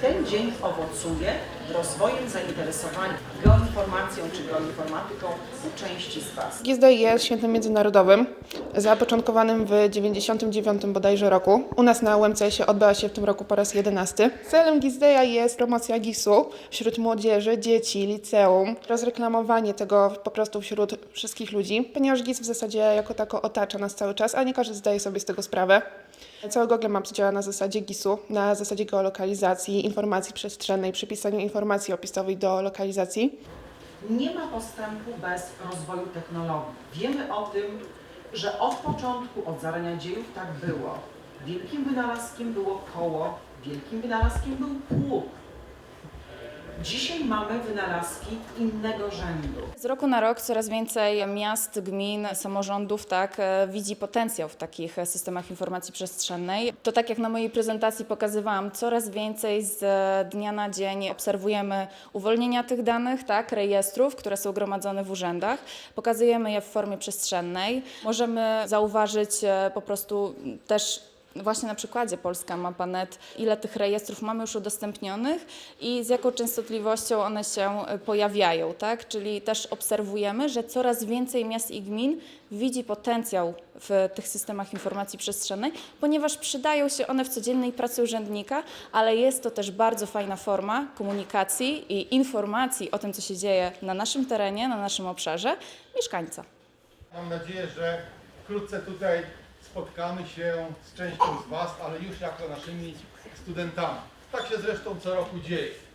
ten dzień owocuje rozwojem zainteresowania geoinformacją czy geoinformatyką u części z Was. GISD jest świętem międzynarodowym, zapoczątkowanym w 99 bodajże roku. U nas na UMCS-ie odbyła się w tym roku po raz 11. Celem GISD jest promocja GIS-u wśród młodzieży, dzieci, liceum, rozreklamowanie tego po prostu wśród wszystkich ludzi, ponieważ GIS w zasadzie jako tako otacza nas cały czas, a nie każdy zdaje sobie z tego sprawę. Cały Google Maps działa na zasadzie GIS-u, na zasadzie geolokalizacji, informacji przestrzennej, przypisaniu informacji opisowej do lokalizacji. Nie ma postępu bez rozwoju technologii. Wiemy o tym, że od początku, od zarania dziejów tak było. Wielkim wynalazkiem było koło, wielkim wynalazkiem był pług. Dzisiaj mamy wynalazki innego rzędu. Z roku na rok coraz więcej miast, gmin, samorządów tak, e, widzi potencjał w takich systemach informacji przestrzennej. To tak jak na mojej prezentacji pokazywałam, coraz więcej z e, dnia na dzień obserwujemy uwolnienia tych danych, tak, rejestrów, które są gromadzone w urzędach. Pokazujemy je w formie przestrzennej. Możemy zauważyć e, po prostu też Właśnie na przykładzie Polska Mapa.net, ile tych rejestrów mamy już udostępnionych i z jaką częstotliwością one się y, pojawiają, tak? Czyli też obserwujemy, że coraz więcej miast i gmin widzi potencjał w tych systemach informacji przestrzennej, ponieważ przydają się one w codziennej pracy urzędnika, ale jest to też bardzo fajna forma komunikacji i informacji o tym, co się dzieje na naszym terenie, na naszym obszarze mieszkańca. Mam nadzieję, że wkrótce tutaj spotkamy się z częścią z Was, ale już jako naszymi studentami. Tak się zresztą co roku dzieje.